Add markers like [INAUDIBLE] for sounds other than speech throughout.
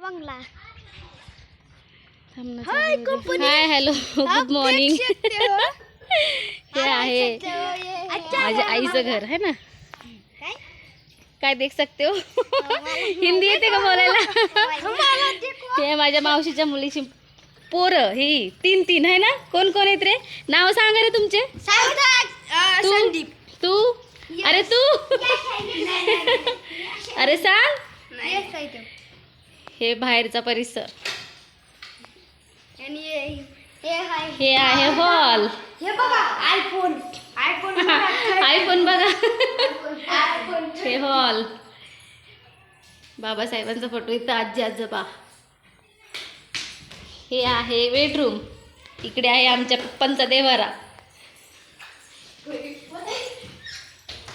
बंगला. Hi hello good morning हे. आहे माझ्या आईचं घर आहे ना? काय? देख सकते हो? [LAUGHS] हिंदी येते का बोलायला? [LAUGHS] हे. माझ्या मावशीच्या मुलीची पोरं ही तीन तीन आहे ना? कोण कोण आहेत रे? नाव सांगा रे तुमचे. तू तू? अरे तू? [LAUGHS] अरे सांग. हे बाहेरचा परिसर. हे आहे. हॉल. हे बघा आयफोन आयफोन आयफोन बघा. हे हॉल. बाबासाहेबांचा फोटो इथं आजी आजोबा. हे आहे बेडरूम इकडे आहे आमच्या पप्पांचा देवारा.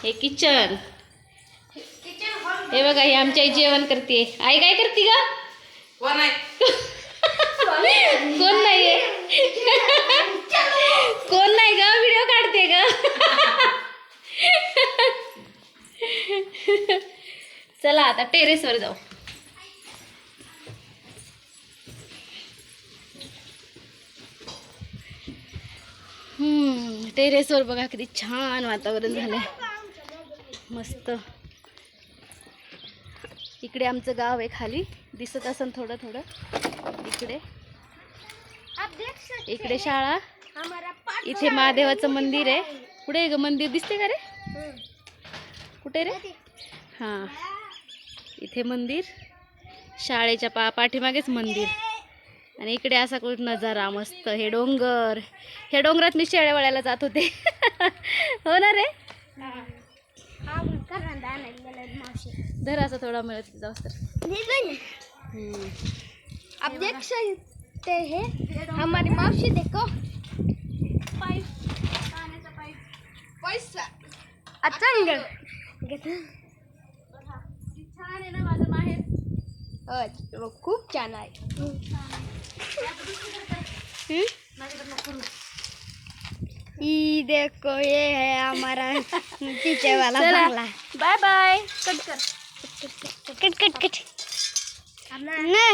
हे किचन. हे बघा हे आमची आई जेवण करते आई काय करते का कोण नाहीये? कोण नाही ग? व्हिडिओ काढते ग. चला आता टेरेसवर जाऊ. हम्म टेरेसवर बघा किती छान वातावरण झालंय. मस्त. इकडे आमचं गाव आहे खाली. दिसत असेल थोडं थोडं. इकडे. इकडे शाळा. इथे महादेवाचं मंदिर आहे. कुठे आहे ग मंदिर? दिसते का रे? कुठे रे? हां. इथे मंदिर. शाळेच्या पा पाठीमागेच मंदिर. आणि इकडे असा कुठ नजारा मस्त. हे डोंगर. हे डोंगरात मी शेळ्या वळायला जात होते. [LAUGHS] हो ना? रे धर असं थोडा मिळत जाऊ तर. अब देख सकते हैं हमारी मौसी देखो. पैसा अच्छा छान आहे ना माझं माहेर. खूप छान आहे. हम्म? ये देखो ये है हमारा. [LAUGHS] पीछे वाला बाय बाय कट कर. Kıt kıt kıt. Ne?